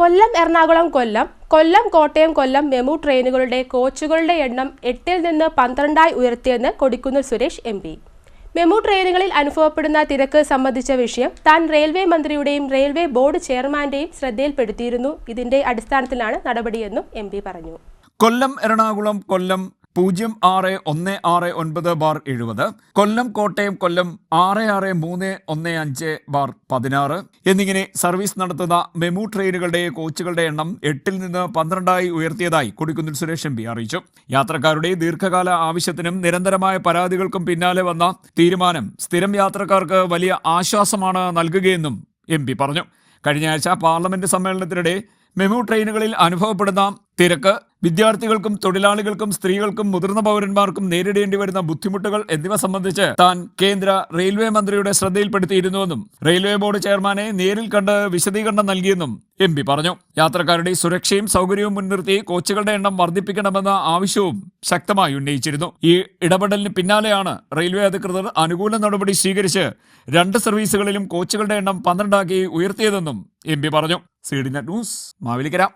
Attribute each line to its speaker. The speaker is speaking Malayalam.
Speaker 1: കൊല്ലം എറണാകുളം കൊല്ലം കൊല്ലം കോട്ടയം കൊല്ലം മെമു ട്രെയിനുകളുടെ കോച്ചുകളുടെ എണ്ണം എട്ടിൽ നിന്ന് പന്ത്രണ്ടായി ഉയർത്തിയെന്ന് Kodikunnil Suresh M P. MEMU ട്രെയിനുകളിൽ അനുഭവപ്പെടുന്ന തിരക്ക് സംബന്ധിച്ച വിഷയം താൻ റെയിൽവേ മന്ത്രിയുടെയും റെയിൽവേ ബോർഡ് ചെയർമാന്റെയും ശ്രദ്ധയിൽപ്പെടുത്തിയിരുന്നു. ഇതിന്റെ അടിസ്ഥാനത്തിലാണ് നടപടിയെന്നും എം പറഞ്ഞു.
Speaker 2: കൊല്ലം എറണാകുളം കൊല്ലം പൂജ്യം ആറ് ഒന്ന് ആറ് ഒൻപത് ബാർ എഴുപത് കൊല്ലം കോട്ടയം കൊല്ലം ആറ് ആറ് മൂന്ന് ഒന്ന് അഞ്ച് ബാർ പതിനാറ് എന്നിങ്ങനെ സർവീസ് നടത്തുന്ന മെമു ട്രെയിനുകളുടെ കോച്ചുകളുടെ എണ്ണം എട്ടിൽ നിന്ന് പന്ത്രണ്ടായി ഉയർത്തിയതായി കൊടിക്കുന്നിൽ സുരേഷ് എം പി അറിയിച്ചു. യാത്രക്കാരുടെ ദീർഘകാല ആവശ്യത്തിനും നിരന്തരമായ പരാതികൾക്കും പിന്നാലെ വന്ന തീരുമാനം സ്ഥിരം യാത്രക്കാർക്ക് വലിയ ആശ്വാസമാണ് നൽകുകയെന്നും എം പറഞ്ഞു. കഴിഞ്ഞ ആഴ്ച പാർലമെന്റ് സമ്മേളനത്തിനിടെ മെമു ട്രെയിനുകളിൽ അനുഭവപ്പെടുന്ന തിരക്ക് വിദ്യാർത്ഥികൾക്കും തൊഴിലാളികൾക്കും സ്ത്രീകൾക്കും മുതിർന്ന പൗരന്മാർക്കും നേരിടേണ്ടി വരുന്ന ബുദ്ധിമുട്ടുകൾ എന്നിവ സംബന്ധിച്ച് താൻ കേന്ദ്ര റെയിൽവേ മന്ത്രിയുടെ ശ്രദ്ധയിൽപ്പെടുത്തിയിരുന്നുവെന്നും റെയിൽവേ ബോർഡ് ചെയർമാനെ നേരിൽ കണ്ട് വിശദീകരണം നൽകിയെന്നും എം പി പറഞ്ഞു. യാത്രക്കാരുടെ സുരക്ഷയും സൗകര്യവും മുൻനിർത്തി കോച്ചുകളുടെ എണ്ണം വർദ്ധിപ്പിക്കണമെന്ന ആവശ്യവും ശക്തമായി ഉന്നയിച്ചിരുന്നു. ഈ ഇടപെടലിന് പിന്നാലെയാണ് റെയിൽവേ അധികൃതർ അനുകൂല നടപടി സ്വീകരിച്ച് രണ്ട് സർവീസുകളിലും കോച്ചുകളുടെ എണ്ണം പന്ത്രണ്ടാക്കി ഉയർത്തിയതെന്നും എം പി പറഞ്ഞു. C D net news Mavelikara.